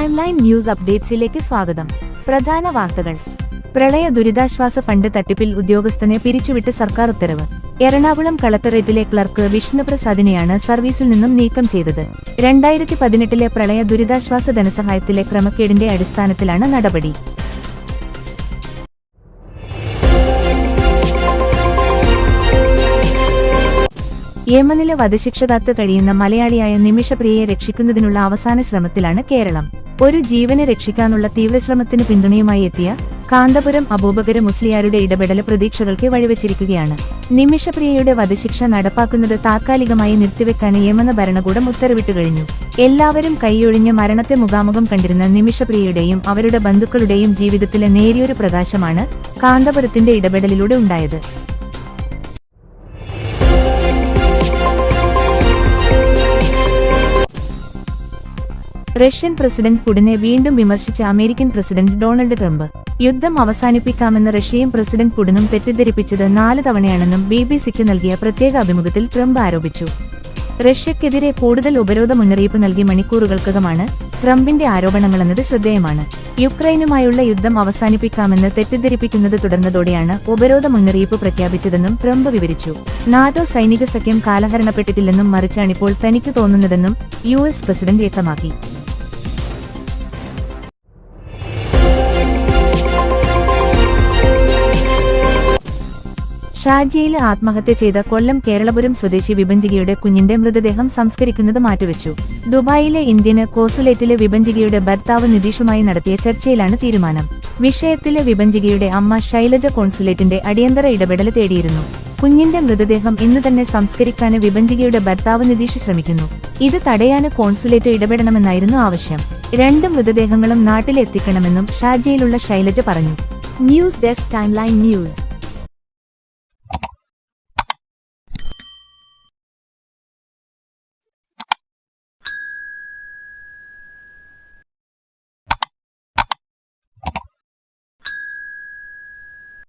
Time line news അപ്ഡേറ്റ്സിലേക്ക് സ്വാഗതം. പ്രധാന വാർത്തകൾ. പ്രളയ ദുരിതാശ്വാസ ഫണ്ട് തട്ടിപ്പിൽ ഉദ്യോഗസ്ഥനെ പിരിച്ചുവിട്ട് സർക്കാർ ഉത്തരവ്. എറണാകുളം കളക്ടറേറ്റിലെ ക്ലർക്ക് വിഷ്ണുപ്രസാദിനെയാണ് സർവീസിൽ നിന്നും നീക്കം ചെയ്തത്. രണ്ടായിരത്തി പതിനെട്ടിലെ പ്രളയ ദുരിതാശ്വാസ ധനസഹായത്തിലെ ക്രമക്കേടിന്റെ അടിസ്ഥാനത്തിലാണ് നടപടി. യമനിലെ വധശിക്ഷ കാത്ത് കഴിയുന്ന മലയാളിയായ നിമിഷപ്രിയയെ രക്ഷിക്കുന്നതിനുള്ള അവസാന ശ്രമത്തിലാണ് കേരളം. ഒരു ജീവനെ രക്ഷിക്കാനുള്ള തീവ്രശ്രമത്തിന് പിന്തുണയുമായി എത്തിയ കാന്തപുരം അബൂബകര മുസ്ലിയാരുടെ ഇടപെടൽ പ്രതീക്ഷകൾക്ക് വഴിവെച്ചിരിക്കുകയാണ്. നിമിഷപ്രിയയുടെ വധശിക്ഷ നടപ്പാക്കുന്നത് താത്കാലികമായി നിർത്തിവെക്കാൻ യമന ഭരണകൂടം ഉത്തരവിട്ടു കഴിഞ്ഞു. എല്ലാവരും കൈയൊഴിഞ്ഞ് മരണത്തെ മുഖാമുഖം കണ്ടിരുന്ന നിമിഷപ്രിയയുടെയും അവരുടെ ബന്ധുക്കളുടെയും ജീവിതത്തിലെ നേരിയൊരു പ്രകാശമാണ് കാന്തപുരത്തിന്റെ ഇടപെടലിലൂടെ ഉണ്ടായത്. റഷ്യൻ പ്രസിഡന്റ് പുടിനെ വീണ്ടും വിമർശിച്ച അമേരിക്കൻ പ്രസിഡന്റ് ഡൊണാൾഡ് ട്രംപ്. യുദ്ധം അവസാനിപ്പിക്കാമെന്ന് റഷ്യയും പ്രസിഡന്റ് പുടിനും തെറ്റിദ്ധരിപ്പിച്ചത് നാല് തവണയാണെന്നും ബി ബി സിക്ക് നൽകിയ പ്രത്യേക അഭിമുഖത്തിൽ ട്രംപ് ആരോപിച്ചു. റഷ്യക്കെതിരെ കൂടുതൽ ഉപരോധ മുന്നറിയിപ്പ് നൽകി മണിക്കൂറുകൾക്കകമാണ് ട്രംപിന്റെ ആരോപണങ്ങളെന്നത് ശ്രദ്ധേയമാണ്. യുക്രൈനുമായുള്ള യുദ്ധം അവസാനിപ്പിക്കാമെന്ന് തെറ്റിദ്ധരിപ്പിക്കുന്നത് തുടർന്നതോടെയാണ് ഉപരോധ മുന്നറിയിപ്പ് പ്രഖ്യാപിച്ചതെന്നും ട്രംപ് വിവരിച്ചു. നാറ്റോ സൈനിക സഖ്യം കാലഹരണപ്പെട്ടിട്ടില്ലെന്നും മറിച്ചാണിപ്പോൾ തനിക്ക് തോന്നുന്നതെന്നും യു എസ് പ്രസിഡന്റ് വ്യക്തമാക്കി. ഷാജിയയിൽ ആത്മഹത്യ ചെയ്ത കൊല്ലം കേരളപുരം സ്വദേശി വിഭഞ്ചികയുടെ കുഞ്ഞിന്റെ മൃതദേഹം സംസ്കരിക്കുന്നത് മാറ്റിവെച്ചു. ദുബായിലെ ഇന്ത്യന് കോസുലേറ്റിലെ വിഭഞ്ചികയുടെ ഭർത്താവ് നിതീഷുമായി നടത്തിയ ചർച്ചയിലാണ് തീരുമാനം. വിഷയത്തിലെ വിഭഞ്ചികയുടെ അമ്മ ശൈലജ കോൺസുലേറ്റിന്റെ അടിയന്തര ഇടപെടൽ തേടിയിരുന്നു. കുഞ്ഞിന്റെ മൃതദേഹം ഇന്ന് തന്നെ സംസ്കരിക്കാന് വിഭഞ്ചികയുടെ ഭർത്താവ് നിതീഷ് ശ്രമിക്കുന്നു. ഇത് തടയാന് കോൺസുലേറ്റ് ഇടപെടണമെന്നായിരുന്നു ആവശ്യം. രണ്ട് മൃതദേഹങ്ങളും നാട്ടിലെത്തിക്കണമെന്നും ഷാർജയിലുള്ള ശൈലജ പറഞ്ഞു. News desk timeline news.